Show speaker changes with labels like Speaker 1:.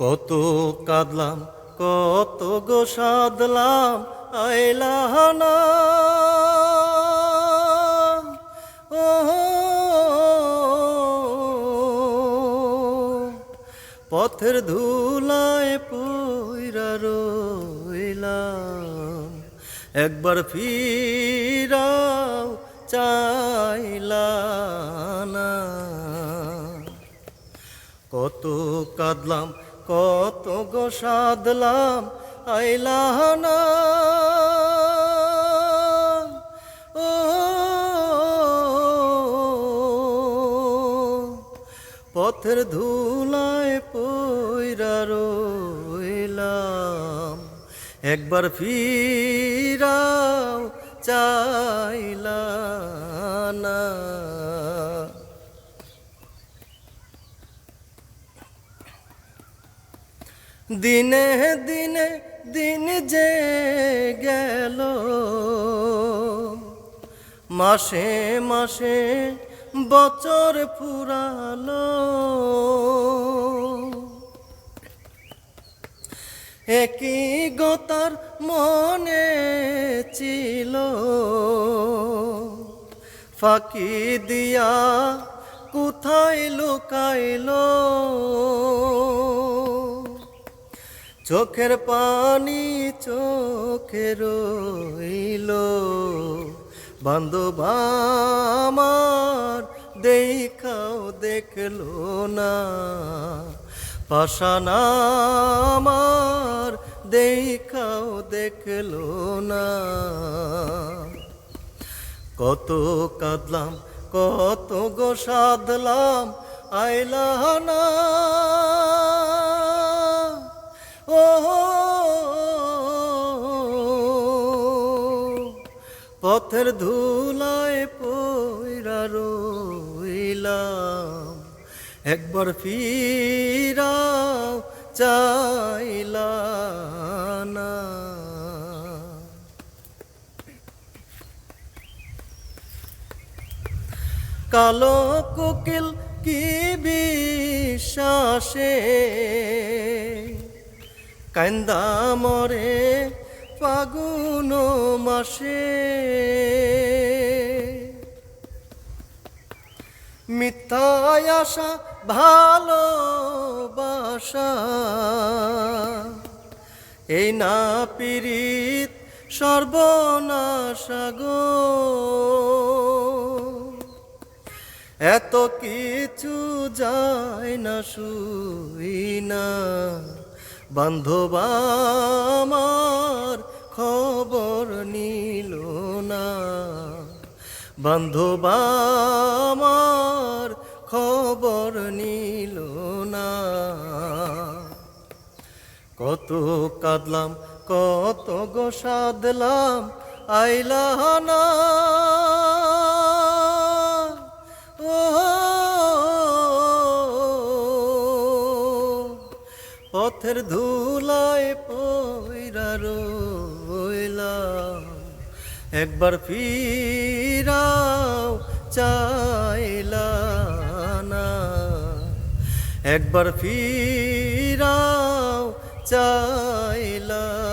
Speaker 1: কত কাঁদলাম, কত গো সাদলাম আইলাহ ও পথের ধুলায় পইরা রইলাম, একবার ফিরাও চাইলা না কত কাঁদলাম কত গো সাদলাম আইলাহ না ও পথের ধুলায় পইরা রইলাম একবার ফিরাও চাইলা না দিনে দিনে দিন যে গেল। মাসে মাসে বছর ফুরালো একই গতার মনে ছিল। ফাঁকি দিয়া কোথায় লুকাইলো? চোখের পানি চোখে রইল। বান্ধব আমার, দেখাও দেখল না। পাশান আমার, দেখাও দেখল না। কত কাঁদলাম, কত গো সাধলাম আইলা না ও পথের ধুলায় পইরা রইলাম একবার ফিরাও চাইলা না। কালো কোকিল কি বিশ্বাসে? কান্দা মরে ফাগুন মাসে। মিথ্যায় আশা, ভালোবাসা। এই না পীড়িত সর্বনাশা গো। এত কিছু যায় না, শুই না। বান্ধব আমার খবর নিল না। বান্ধব আমার খবর নিল না। কত কাঁদলাম, কত গো সাদলাম আইলা না। পথের ধুলায় পইরা রইলাম। একবার ফিরাও চাইলা না। একবার ফিরাও চাইলা